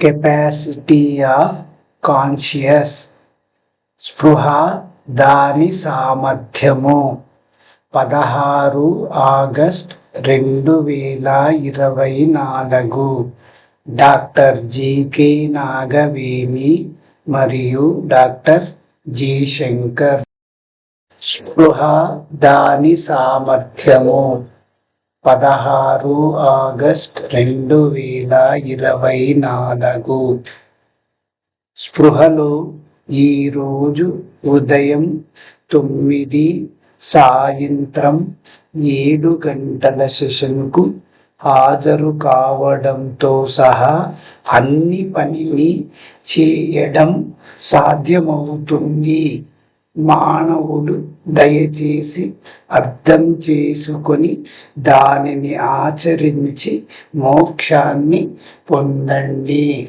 Capacity of conscious స్పృహ దాని సామర్థ్యము. పదహారు ఆగస్ట్ రెండు వేల ఇరవై నాలుగు. డాక్టర్ జీకే నాగవేణి మరియు డాక్టర్ జి శంకర్. స్పృహ దాని సామర్థ్యము. పదహారు ఆగస్ట్ రెండు వేల ఇరవై నాలుగు. స్పృహలో ఈరోజు ఉదయం తొమ్మిది సాయంత్రం ఏడు గంటల సెషన్కు హాజరు కావడంతో సహా అన్ని పనిని చేయడం సాధ్యమవుతుంది. మానవుడు దయచేసి అర్థం చేసుకొని దానిని ఆచరించి మోక్షాన్ని పొందండి.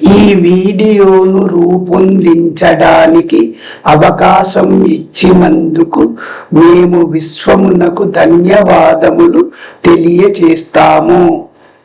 ఈ వీడియోను రూపొందించడానికి అవకాశం ఇచ్చినందుకు మేము విశ్వమునకు ధన్యవాదములు తెలియచేస్తాము.